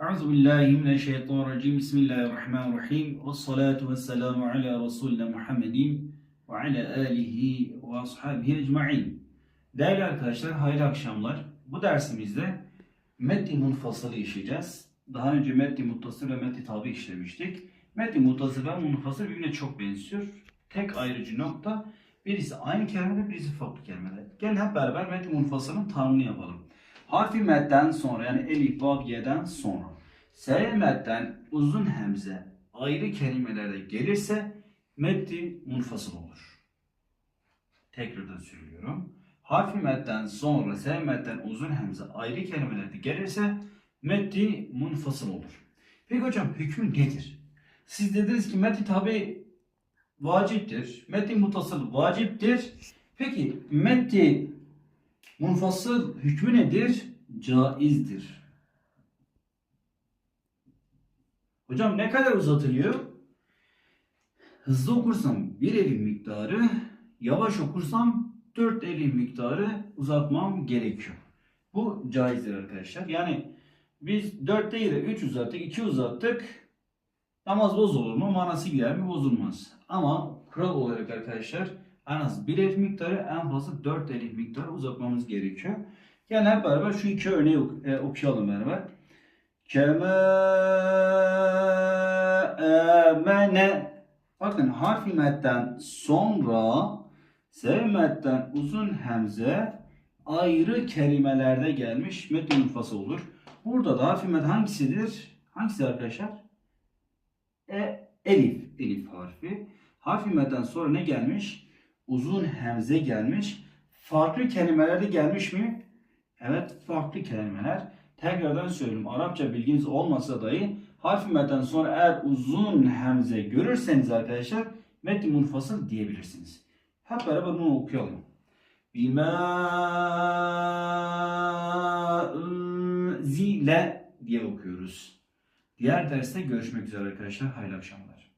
Euzu billahi mineşşeytanirracim. Bismillahirrahmanirrahim. Ve salatu ve selamu ala Resulina Muhammedin ve ala alihi ve ashabihi ecma'in. Değerli arkadaşlar, hayırlı akşamlar. Bu dersimizde metni munfasılı işleyeceğiz. Daha önce metni muttasıl ve metni tabi işlemiştik. Metni muttasıl ve munfasıl birbirine çok benziyor. Tek ayrıcı nokta birisi aynı kelimede birisi farklı kelimede. Gelin hep beraber metni munfasılın tanımını yapalım. Harfi medden sonra yani elif, vav, yeden sonra S medden uzun hemze ayrı kelimelerde gelirse meddi munfasıl olur. Tekrardan söylüyorum. Harfi medden sonra S medden uzun hemze ayrı kelimelerde gelirse meddi munfasıl olur. Peki hocam hükmü nedir? Siz dediniz ki meddi tabi vaciptir. Meddi mutasıl vaciptir. Peki meddi munfasıl hükmü nedir? Caizdir. Hocam ne kadar uzatılıyor? Hızlı okursam bir elif miktarı, yavaş okursam 4 elif miktarı uzatmam gerekiyor. Bu caizdir arkadaşlar. Yani biz 4 değil de 3 uzattık, 2 uzattık. Namaz bozulur mu? Manası gider mi? Bozulmaz. Ama kural olarak arkadaşlar en az 1 elif miktarı en fazla 4 elif miktarı uzatmamız gerekiyor. Yani hep beraber şu iki örneği ok- e, okuyalım beraber. Kema emene Bakın harfi medden sonra sevmedden uzun hemze ayrı kelimelerde gelmiş metn munfası olur. Burada da harfi med hangisidir? Hangisi arkadaşlar? E, elif. Elif harfi. Harfi medden sonra ne gelmiş? Uzun hemze gelmiş. Farklı kelimelerde gelmiş mi? Evet farklı kelimeler. Tekrardan söylüyorum. Arapça bilginiz olmasa dahi harfi medden sonra eğer uzun hemze görürseniz arkadaşlar metni munfasıl diyebilirsiniz. Hep beraber bunu okuyalım. Bima zile diye okuyoruz. Diğer derste görüşmek üzere arkadaşlar. Hayırlı akşamlar.